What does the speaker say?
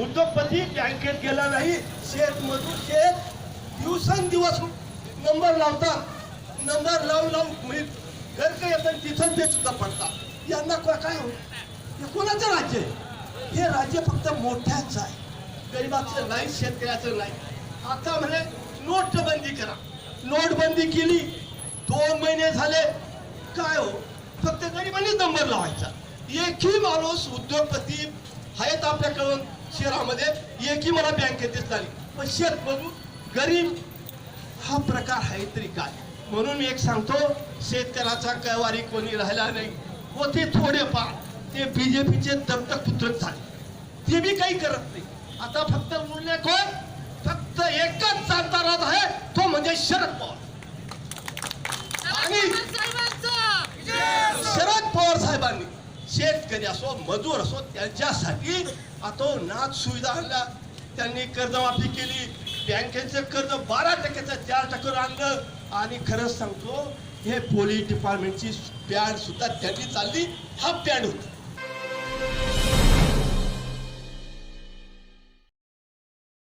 उद्योगपती बँकेत गेला नाही शेत मजूर शेत दिवसेंदिवस नंबर लावतात. नंबर लावून लावून म्हणजे घर येतात तिथं ते सुद्धा पडतात. यांना को- काय हो? हे? कोणाचं राज्य आहे? हे राज्य फक्त मोठ्याच आहे. गरिबाचं नाही शेतकऱ्याचं नाही. आता म्हणे नोटबंदी करा. नोटबंदी केली दोन महिने झाले. काय हो? फक्त गरिबांनी नंबर लावायचा. एकही माणूस उद्योगपती आहेत आपल्याकडून. शहरामध्ये एकही मला बँकेत दिसला पण शेतमजूर गरीब हा प्रकार आहे तरी काय? म्हणून मी एक सांगतो शेतकऱ्याचा कैवारी कोणी राहिला नाही. व ते थोडेफार ते बीजेपीचे दत्तक पुत्रच झाले. ते बी काही करत नाही. आता फक्त उरले कोण? शेतकरी असो मजूर असो त्यांच्यासाठी आता नाच सुविधा आणल्या त्यांनी कर्जमाफी केली. बँकेचं कर्ज बारा टक्क्याचं चार टक्क्यावर आणलं. आणि खरंच सांगतो हे पोलीस डिपार्टमेंटची पॅड सुद्धा त्यांनी चालली. हा पॅड होता.